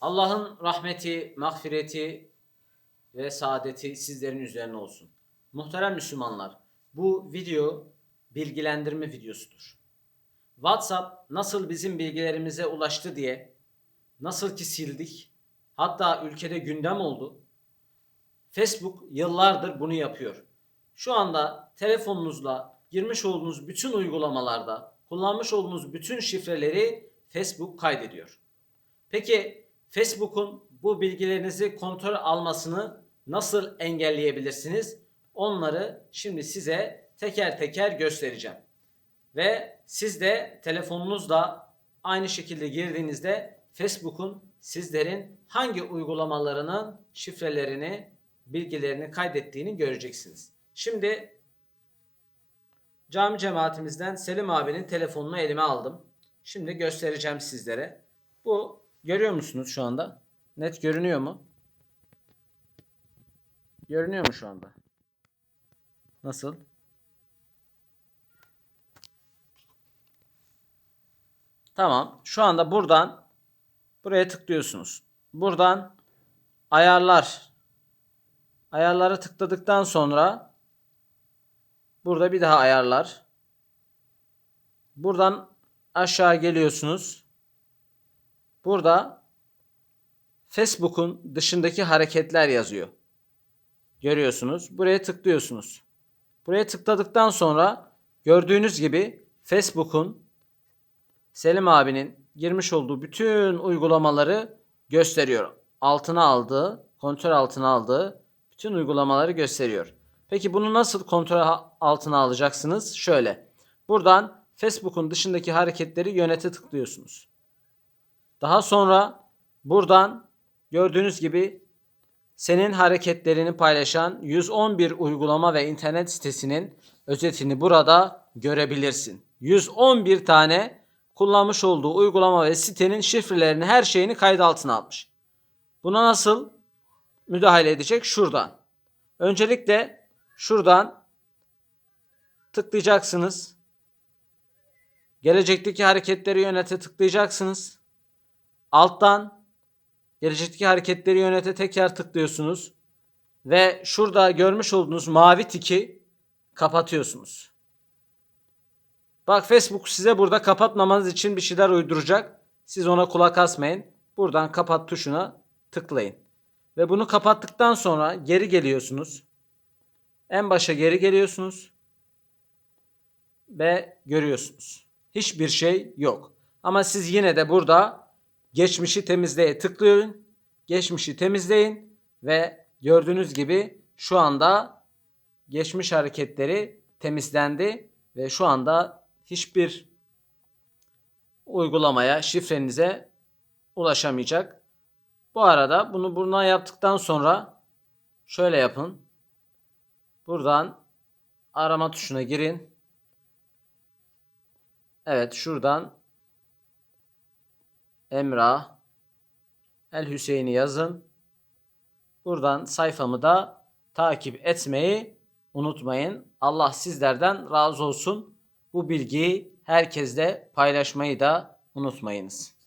Allah'ın rahmeti, mağfireti ve saadeti sizlerin üzerine olsun. Muhterem Müslümanlar, bu video bilgilendirme videosudur. WhatsApp nasıl bizim bilgilerimize ulaştı diye, nasıl ki sildik, hatta ülkede gündem oldu. Facebook yıllardır bunu yapıyor. Şu anda telefonunuzla girmiş olduğunuz bütün uygulamalarda kullanmış olduğunuz bütün şifreleri Facebook kaydediyor. Peki Facebook'un bu bilgilerinizi kontrol almasını nasıl engelleyebilirsiniz? Onları şimdi size teker teker göstereceğim. Ve siz de telefonunuzla aynı şekilde girdiğinizde Facebook'un sizlerin hangi uygulamalarının şifrelerini, bilgilerini kaydettiğini göreceksiniz. Şimdi cami cemaatimizden Selim abinin telefonunu elime aldım. Şimdi göstereceğim sizlere. Bu görüyor musunuz şu anda? Net görünüyor mu? Görünüyor mu şu anda? Nasıl? Tamam. Şu anda buradan buraya tıklıyorsunuz. Buradan ayarlar. Ayarlara tıkladıktan sonra burada bir daha ayarlar. Buradan aşağı geliyorsunuz. Burada Facebook'un dışındaki hareketler yazıyor. Görüyorsunuz. Buraya tıklıyorsunuz. Buraya tıkladıktan sonra gördüğünüz gibi Facebook'un Selim abinin girmiş olduğu bütün uygulamaları gösteriyor. Altına aldığı, kontrol altına aldığı bütün uygulamaları gösteriyor. Peki bunu nasıl kontrol altına alacaksınız? Şöyle. Buradan Facebook'un dışındaki hareketleri yönete tıklıyorsunuz. Daha sonra buradan gördüğünüz gibi senin hareketlerini paylaşan 111 uygulama ve internet sitesinin özetini burada görebilirsin. 111 tane kullanmış olduğu uygulama ve sitenin şifrelerini her şeyini kayıt altına almış. Buna nasıl müdahale edecek? Şuradan. Öncelikle şuradan tıklayacaksınız. Gelecekteki hareketleri yönete tıklayacaksınız. Alttan gelecekteki hareketleri yönete tekrar tıklıyorsunuz. Ve şurada görmüş olduğunuz mavi tiki kapatıyorsunuz. Bak Facebook size burada kapatmamanız için bir şeyler uyduracak. Siz ona kulak asmayın. Buradan kapat tuşuna tıklayın. Ve bunu kapattıktan sonra geri geliyorsunuz. En başa geri geliyorsunuz. Ve görüyorsunuz. Hiçbir şey yok. Ama siz yine de burada geçmişi temizleye tıklayın. Geçmişi temizleyin ve gördüğünüz gibi şu anda geçmiş hareketleri temizlendi ve şu anda hiçbir uygulamaya, şifrenize ulaşamayacak. Bu arada bunu buna yaptıktan sonra şöyle yapın. Buradan arama tuşuna girin. Evet şuradan Emrah El Hüseyin'i yazın. Buradan sayfamı da takip etmeyi unutmayın. Allah sizlerden razı olsun. Bu bilgiyi herkesle paylaşmayı da unutmayınız.